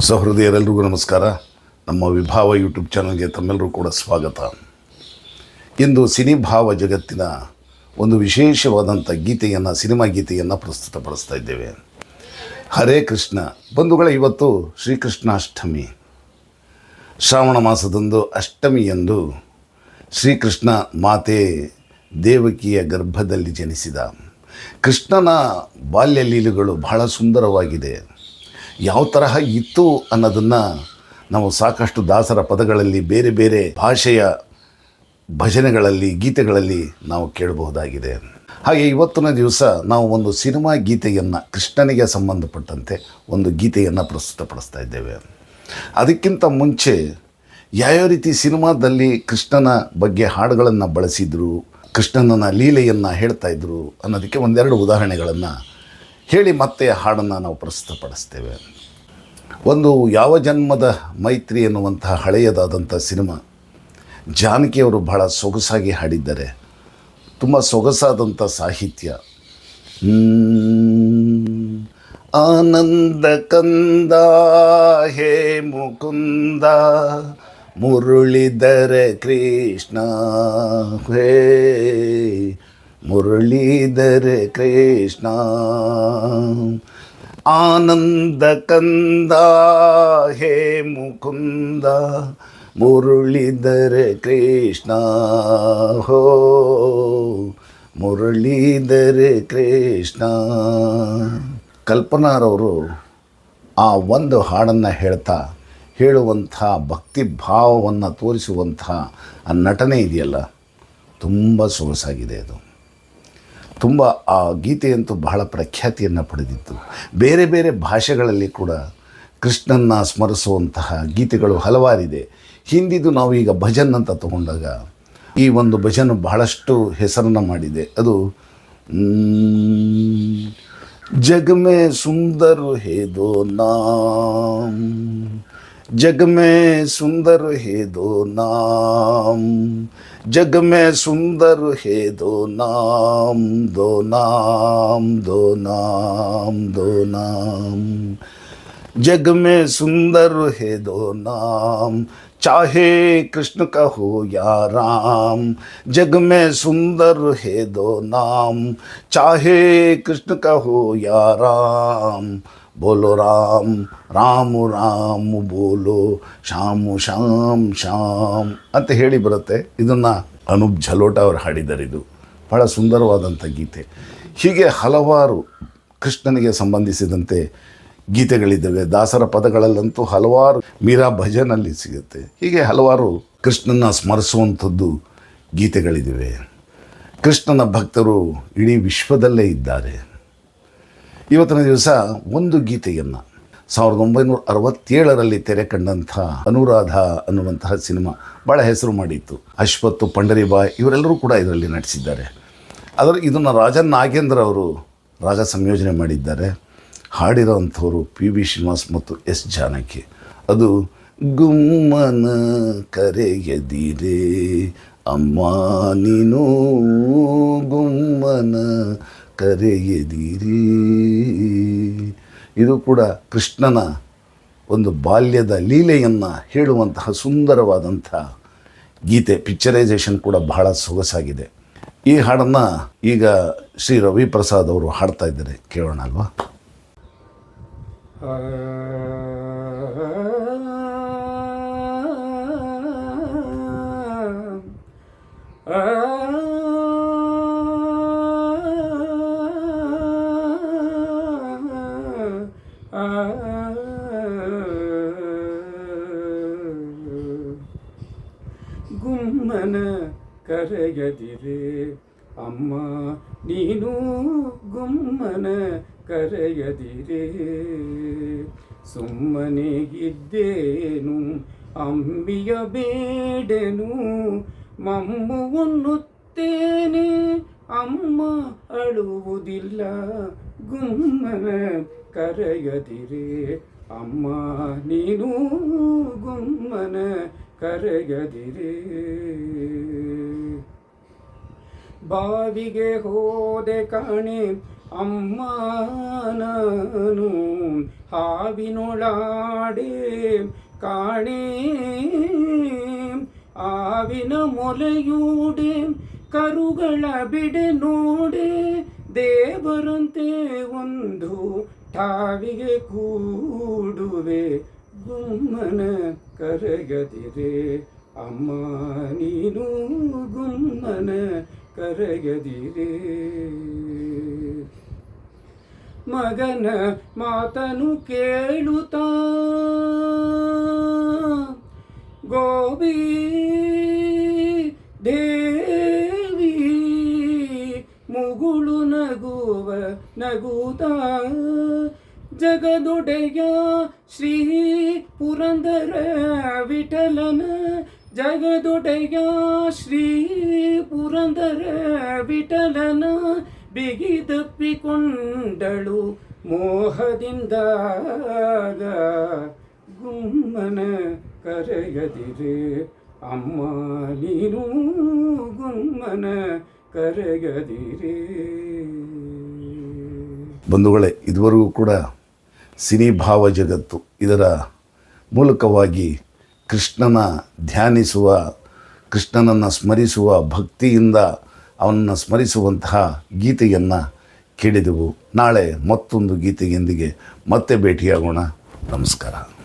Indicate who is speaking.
Speaker 1: ಸಹೃದಯರೆಲ್ಲರಿಗೂ ನಮಸ್ಕಾರ. ನಮ್ಮ ವಿಭಾವ ಯೂಟ್ಯೂಬ್ ಚಾನಲ್ಗೆ ತಮ್ಮೆಲ್ಲರೂ ಕೂಡ ಸ್ವಾಗತ. ಇಂದು ಸಿನಿಭಾವ ಜಗತ್ತಿನ ಒಂದು ವಿಶೇಷವಾದಂಥ ಗೀತೆಯನ್ನು, ಸಿನಿಮಾ ಗೀತೆಯನ್ನು ಪ್ರಸ್ತುತಪಡಿಸ್ತಾ ಇದ್ದೇವೆ. ಹರೇ ಕೃಷ್ಣ. ಬಂಧುಗಳ, ಇವತ್ತು ಶ್ರೀಕೃಷ್ಣಾಷ್ಟಮಿ. ಶ್ರಾವಣ ಮಾಸದಂದು ಅಷ್ಟಮಿಯಂದು ಶ್ರೀಕೃಷ್ಣ ಮಾತೆ ದೇವಕಿಯ ಗರ್ಭದಲ್ಲಿ ಜನಿಸಿದ. ಕೃಷ್ಣನ ಬಾಲ್ಯ ಲೀಲೆಗಳು ಬಹಳ ಸುಂದರವಾಗಿದೆ. ಯಾವ ತರಹ ಇತ್ತು ಅನ್ನೋದನ್ನು ನಾವು ಸಾಕಷ್ಟು ದಾಸರ ಪದಗಳಲ್ಲಿ ಬೇರೆ ಬೇರೆ ಭಾಷೆಯ ಭಜನೆಗಳಲ್ಲಿ, ಗೀತೆಗಳಲ್ಲಿ ನಾವು ಕೇಳಬಹುದಾಗಿದೆ. ಹಾಗೆ ಇವತ್ತಿನ ದಿವಸ ನಾವು ಒಂದು ಸಿನಿಮಾ ಗೀತೆಯನ್ನು, ಕೃಷ್ಣನಿಗೆ ಸಂಬಂಧಪಟ್ಟಂತೆ ಒಂದು ಗೀತೆಯನ್ನು ಪ್ರಸ್ತುತಪಡಿಸ್ತಾ ಇದ್ದೇವೆ. ಅದಕ್ಕಿಂತ ಮುಂಚೆ ಯಾವ ರೀತಿ ಸಿನಿಮಾದಲ್ಲಿ ಕೃಷ್ಣನ ಬಗ್ಗೆ ಹಾಡುಗಳನ್ನು ಬಳಸಿದ್ರು ಕೃಷ್ಣನ ಲೀಲೆಯನ್ನು ಹೇಳ್ತಾ ಇದ್ರು ಅನ್ನೋದಕ್ಕೆ ಒಂದೆರಡು ಉದಾಹರಣೆಗಳನ್ನು ಹೇಳಿ ಮತ್ತೆ ಹಾಡನ್ನು ನಾವು ಪ್ರಸ್ತುತಪಡಿಸ್ತೇವೆ. ಒಂದು ಯಾವ ಜನ್ಮದ ಮೈತ್ರಿ ಎನ್ನುವಂತಹ ಹಳೆಯದಾದಂಥ ಸಿನಿಮಾ ಜಾನಕಿಯವರು ಬಹಳ ಸೊಗಸಾಗಿ ಹಾಡಿದ್ದಾರೆ. ತುಂಬ ಸೊಗಸಾದಂಥ ಸಾಹಿತ್ಯ. ಆನಂದ ಕಂದ, ಹೇ ಮುಕುಂದ, ಮುರುಳಿದರೆ ಕೃಷ್ಣ, ಹೇ ಮುರಳೀಧರ ಕೃಷ್ಣ, ಆನಂದ ಕಂದ, ಹೇ ಮುಕುಂದ, ಮುರಳೀಧರ ಕೃಷ್ಣ, ಹೋ ಮುರಳೀಧರ ಕೃಷ್ಣ. ಕಲ್ಪನಾರವರು ಆ ಒಂದು ಹಾಡನ್ನು ಹೇಳ್ತಾ ಹೇಳುವಂಥ ಭಕ್ತಿ ಭಾವವನ್ನು ತೋರಿಸುವಂಥ ಆ ನಟನೆ ಇದೆಯಲ್ಲ? ತುಂಬ ಸೊಗಸಾಗಿದೆ ಅದು. ತುಂಬ ಆ ಗೀತೆಯಂತೂ ಬಹಳ ಪ್ರಖ್ಯಾತಿಯನ್ನು ಪಡೆದಿತ್ತು. ಬೇರೆ ಬೇರೆ ಭಾಷೆಗಳಲ್ಲಿ ಕೂಡ ಕೃಷ್ಣನ್ನ ಸ್ಮರಿಸುವಂತಹ ಗೀತೆಗಳು ಹಲವಾರಿದೆ. ಹಿಂದಿದು ನಾವು ಈಗ ಭಜನ್ ಅಂತ ತಗೊಂಡಾಗ ಈ ಒಂದು ಭಜನ್ ಬಹಳಷ್ಟು ಹೆಸರನ್ನು ಮಾಡಿದೆ. ಅದು ಜಗಮೆ ಸುಂದರ ಹೇದೋ ನಾಮ್ ಜಗಮೆ ಸುಂದರ ಹೇದೋ ನಾಮ್ जग में सुंदर है दो नाम दो नाम दो नाम दो नाम। जग में सुंदर है दो नाम, चाहे कृष्ण का हो या राम। जग में सुंदर है दो नाम, चाहे कृष्ण का हो या राम। बोलो राम ರಾಮು ರಾಮು ಬೋಲೋ ಶಾಮು ಶಾಮ್ ಶಾಮ್ ಅಂತ ಹೇಳಿ ಬರುತ್ತೆ ಇದನ್ನು ಅನೂಪ್ ಝಲೋಟ ಅವರು ಹಾಡಿದ್ದಾರೆ ಇದು ಬಹಳ ಸುಂದರವಾದಂಥ ಗೀತೆ ಹೀಗೆ ಹಲವಾರು ಕೃಷ್ಣನಿಗೆ ಸಂಬಂಧಿಸಿದಂತೆ ಗೀತೆಗಳಿದ್ದಾವೆ ದಾಸರ ಪದಗಳಲ್ಲಂತೂ ಹಲವಾರು ಮೀರಾ ಭಜನಲ್ಲಿ ಸಿಗುತ್ತೆ ಹೀಗೆ ಹಲವಾರು ಕೃಷ್ಣನ ಸ್ಮರಿಸುವಂಥದ್ದು ಗೀತೆಗಳಿದ್ದಾವೆ ಕೃಷ್ಣನ ಭಕ್ತರು ಇಡೀ ವಿಶ್ವದಲ್ಲೇ ಇದ್ದಾರೆ ಇವತ್ತಿನ ದಿವಸ ಒಂದು ಗೀತೆಯನ್ನು ಸಾವಿರದ ಒಂಬೈನೂರ ಅರವತ್ತೇಳರಲ್ಲಿ ತೆರೆ ಕಂಡಂಥ ಅನುರಾಧ ಅನ್ನುವಂತಹ ಸಿನಿಮಾ ಭಾಳ ಹೆಸರು ಮಾಡಿತ್ತು. ಅಶ್ವತ್ತು ಪಂಡರಿಬಾಯ್ ಇವರೆಲ್ಲರೂ ಕೂಡ ಇದರಲ್ಲಿ ನಟಿಸಿದ್ದಾರೆ. ಅದರ ಇದನ್ನು ರಾಜ ನಾಗೇಂದ್ರ ಅವರು ರಾಜ ಸಂಯೋಜನೆ ಮಾಡಿದ್ದಾರೆ. ಹಾಡಿರೋವಂಥವರು ಪಿ ವಿ ಶ್ರೀನಿವಾಸ್ ಮತ್ತು ಎಸ್ ಜಾನಕಿ. ಅದು ಗುಮ್ಮನ ಕರೆಯದಿರೇ, ಅಮ್ಮ ನೀನು ಗುಮ್ಮನ ಕರೆಯದಿರಿ. ಇದು ಕೂಡ ಕೃಷ್ಣನ ಒಂದು ಬಾಲ್ಯದ ಲೀಲೆಯನ್ನು ಹೇಳುವಂತಹ ಸುಂದರವಾದಂಥ ಗೀತೆ ಪಿಕ್ಚರೈಸೇಷನ್ ಕೂಡ ಬಹಳ ಸೊಗಸಾಗಿದೆ. ಈ ಹಾಡನ್ನು ಈಗ ಶ್ರೀ ರವಿ ಪ್ರಸಾದ್ ಅವರು ಹಾಡ್ತಾ ಇದ್ದಾರೆ. ಕೇಳೋಣ ಅಲ್ವಾ?
Speaker 2: ಗುಮ್ಮನ ಕರೆಯದಿರೆ. ಅಮ್ಮ, ನೀನು ಗುಮ್ಮನ ಕರೆಯದಿರೆ. ಸುಮ್ಮನೆ ಇದ್ದೇನು, ಅಂಬಿಯ ಬೇಡನು, ಮಮ್ಮು ಉನ್ನುತ್ತೇನೆ ಅಮ್ಮ ಅಳುವುದಿಲ್ಲ, ಗುಮ್ಮನ ಕರೆಯದಿರೆ. ಅಮ್ಮ ನೀನು ಗುಮ್ಮನ ಕರೆಯದಿರಿ. ಬಾವಿಗೆ ಹೋದೆ ಕಾಣೆ, ಅಮ್ಮ ನಾನು ಹಾವಿನೊಳಾಡೆ ಕಾಣೆ. ಆವಿನ ಮೊಲೆಯೂಡೆ, ಕರುಗಳ ಬಿಡೆ ನೋಡೆ. ದೇವರಂತೆ ಒಂದು ಠಾವಿಗೆ ಕೂಡುವೆ ಗುಮ್ಮನ ಕರಗದಿರೆ. ಅಮ್ಮ ನೀನು ಗುಮ್ಮನ ಕರಗದಿರೆ. ಮಗನ ಮಾತನು ಕೇಳುತ್ತಾ ಗೋಬಿ ಜಗದೊಡೆಯ ಶ್ರೀ ಪುರಂದರ ವಿಠಲನ ಜಗದೊಡೆಯ ಶ್ರೀ ಪುರಂದರ ವಿಠಲನ ಬಿಗಿದಪ್ಪಿಕೊಂಡಳು ಮೋಹದಿಂದಾಗ ಗುಮ್ಮನ ಕರೆಯದಿರೆ ಅಮ್ಮ ನೀನು ಗುಮ್ಮನ ಕರೆಯದಿರೆ
Speaker 1: ಬಂಧುಗಳೇ, ಇದುವರೆಗೂ ಕೂಡ ಸಿನಿ ಭಾವ ಜಗತ್ತು ಇದರ ಮೂಲಕವಾಗಿ ಕೃಷ್ಣನ ಧ್ಯಾನಿಸುವ, ಕೃಷ್ಣನನ್ನು ಸ್ಮರಿಸುವ ಭಕ್ತಿಯಿಂದ ಅವನನ್ನು ಸ್ಮರಿಸುವಂತಹ ಗೀತೆಯನ್ನು ಕೇಳಿದೆವು. ನಾಳೆ ಮತ್ತೊಂದು ಗೀತೆಯೊಂದಿಗೆ ಮತ್ತೆ ಭೇಟಿಯಾಗೋಣ. ನಮಸ್ಕಾರ.